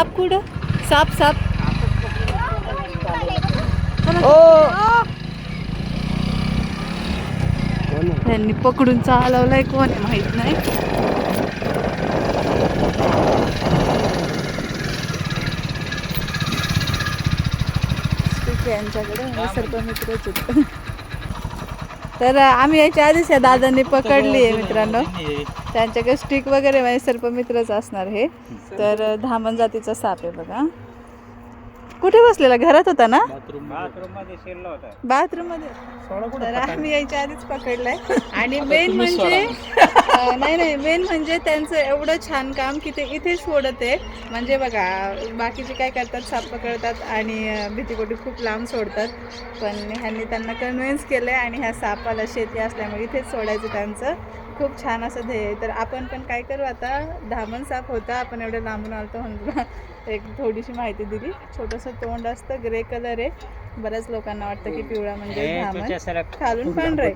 साप कुठं? साप साप. त्यांनी पकडून चालवलाय कोण माहीत नाही. यांच्याकडे सर्पमित्रच आहेत. तर आम्ही याच्या आधीच या दादांनी पकडली आहे मित्रांनो. त्यांच्याकडे स्टिक वगैरे म्हणजे सर्पमित्रच असणार हे. तर धामण जातीचा साप आहे बघा. कुठे बसलेला? घरात होता ना? बाथरूममध्ये. तर आम्ही याच्या आधीच पकडलाय. आणि मेन म्हणजे नाही नाही मेन म्हणजे त्यांचं एवढं छान काम की ते इथे सोडत आहे म्हणजे बघा बाकीचे काय करतात साप पकडतात आणि अं, भीतीपोटी खूप लांब सोडतात. पण ह्यांनी त्यांना कन्व्हिन्स केलंय आणि ह्या सापाला शेती असल्यामुळे इथेच सोडायचं त्यांचं. खूप छान असं ध्येय. तर आपण पण काय करू आता? धामण साप होता. आपण एवढं लांबून आलतो म्हणून एक थोडीशी माहिती दिली. छोटंसं तोंड असतं ग्रे कलर आहे. बऱ्याच लोकांना वाटतं की पिवळा म्हणजे धामण. खालून पांढरं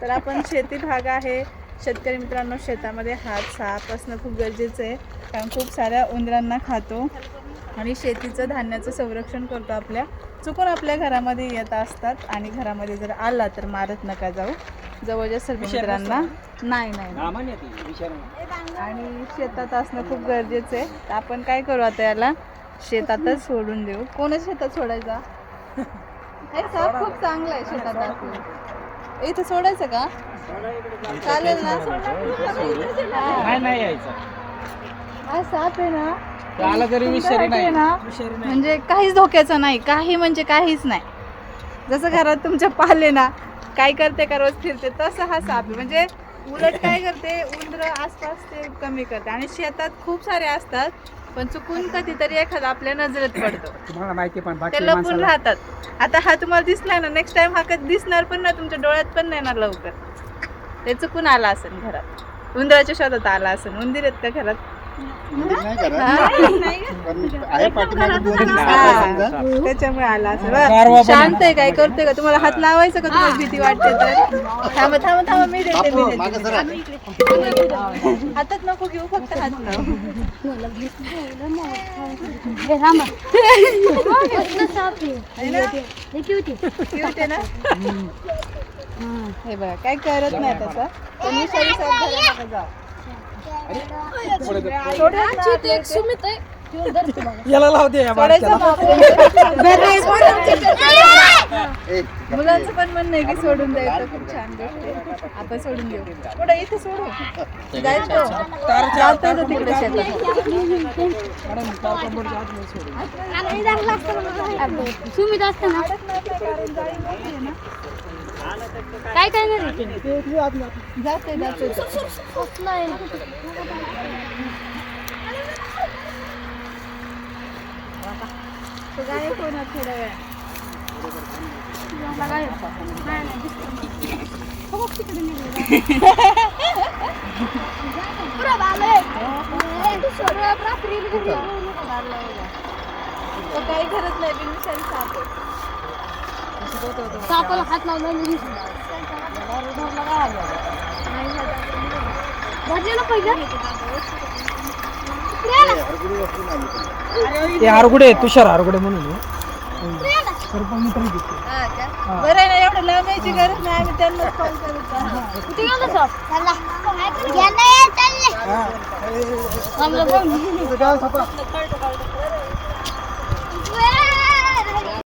तर आपण शेती भाग आहे. शेतकरी मित्रांनो शेतामध्ये हात साफ असणं खूप गरजेचं आहे. कारण खूप साऱ्या उंदरांना खातो आणि शेतीचं धान्याचं संरक्षण करतो आपल्या. चुकून आपल्या घरामध्ये येत असतात आणि घरामध्ये जर आला तर मारत नका जाऊ. जवळच्या सर्व मित्रांना नाही नाही आणि शेतात असणं खूप गरजेचं आहे. तर आपण काय करू आता याला? शेतातच सोडून देऊ. कोणच शेतात सोडायचा? हे साप खूप चांगला आहे शेतात. इथं सोडायचं का? चालेल ना? हा. नाही नाही यायचं. हा साप आहे ना? आला तरी विषय तुमच्यासाठी नाही. आहे ना म्हणजे काहीच धोक्याचं नाही. काही म्हणजे काहीच नाही. जसं घरात तुमच्या पाले ना काय करते का रोज फिरते तसं हा साप आहे. म्हणजे उलट काय करते उंदर आसपास ते कमी करते. आणि शेतात खूप सारे असतात. पण चुकून कधीतरी एखादा आपल्या नजरेत पडतो. तुम्हाला माहिती पण ते बाकी लपून माणसाला राहतात. आता हा तुम्हाला दिसलाय ना नेक्स्ट टाइम हा कधी दिसणार पण नाही तुमच्या डोळ्यात पण नाही येणार लवकर. ते चुकून आला असेल घरात. उंदराच्या शोधात आला असेल. उंदीर आहेत का घरात? आहे पाठीमागे दोन तीन साप आहे समजा. त्याच्यामुळे आला असेल. बरं, शांत आहे काय? करते का? तुम्हाला हात लावायचा का? तुम्हाला भीती वाटते तर? थांबा थांबा थांबा. मी देते मी मागे देते. हातात नको घेऊ फक्त हात लाव. है ना? Cute आहे ना? हे बघा काय करत नाही विषारी साप धरायला नका जाऊ. ना आपल्या इथे. याला लावते या. ना ए, मुलांचं पण म्हणणं आहे की सोडून द्यायचं खूप छान गोष्ट आहे आपण सोडून देऊ पुढे इथे सोडू जायचं जातो तो तिकडे शेतात सुमित असताना काय काय नाही जाते जाते थोड्या काही करत नाही बिनविषारी साप सापाला हात लावला भरलेलं पहिलं आरगुडे तुषार आरगुडे म्हणून. हा? बरं ना एवढं लांबायची गरज नाही आम्ही करू कुठे गेलं साप.